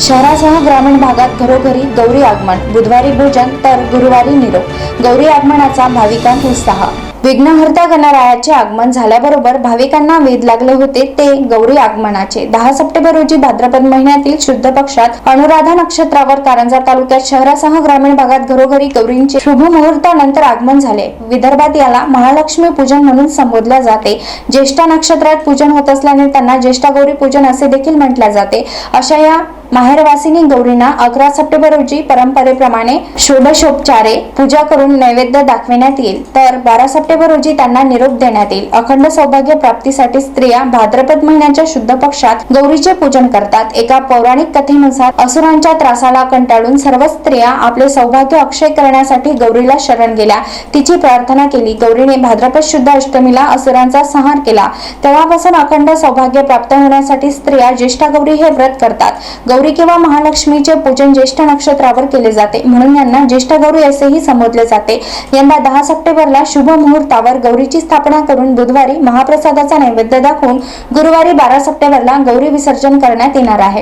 शहरासह ग्रामीण भागात घरोघरी गौरी आगमन बुधवारी भोजन तर गुरुवारी निरोप. गौरी आगमनाचा भाविकांत उत्साह. विघ्नहर्त्या गणरायाचे आगमन झाल्याबरोबर भाविकांना वेध लागले होते ते गौरी आगमनाचे. दहा सप्टेंबर रोजी भाद्रपद महिन्यातील शुद्ध पक्षात अनुराधा नक्षत्रावर कारंजा तालुक्यात शहरासह ग्रामीण भागात घरोघरी गौरींचे शुभ मुहूर्तानंतर आगमन झाले. विदर्भात याला महालक्ष्मी पूजन म्हणून संबोधल्या जाते. ज्येष्ठा नक्षत्रात पूजन होत असल्याने त्यांना ज्येष्ठा गौरी पूजन असे देखील म्हटले जाते. अशा या माहेरवासिनी गौरींना अकरा सप्टेंबर रोजी परंपरेप्रमाणे षोडशोपचारे पूजा करून नैवेद्य दाखविण्यात येईल. तर बारा सप्टेंबर रोजी त्यांना निरोप देण्यात येईल. अखंड सौभाग्य प्राप्तीसाठी स्त्रिया भाद्रपद महिन्याच्या शुद्ध पक्षात गौरीचे पूजन करतात. एका पौराणिक कथेनुसार असुरांच्या त्रासाला कंटाळून सर्व स्त्रिया आपले सौभाग्य अक्षय करण्यासाठी गौरीला शरण गेल्या. तिची प्रार्थना केली. गौरीने भाद्रपद शुद्ध अष्टमीला असुरांचा संहार केला. तेव्हापासून अखंड सौभाग्य प्राप्त होण्यासाठी स्त्रिया ज्येष्ठा गौरी हे व्रत करतात. गौरी किंवा महालक्ष्मीचे पूजन ज्येष्ठ नक्षत्रावर केले जाते. म्हणून यांना ज्येष्ठ गौरी असेही संबोधले जाते. यंदा दहा सप्टेंबरला शुभ मुहूर्तावर गौरीची स्थापना करून बुधवारी महाप्रसादाचा नैवेद्य दाखवून गुरुवारी बारा सप्टेंबरला गौरी विसर्जन करण्यात येणार आहे.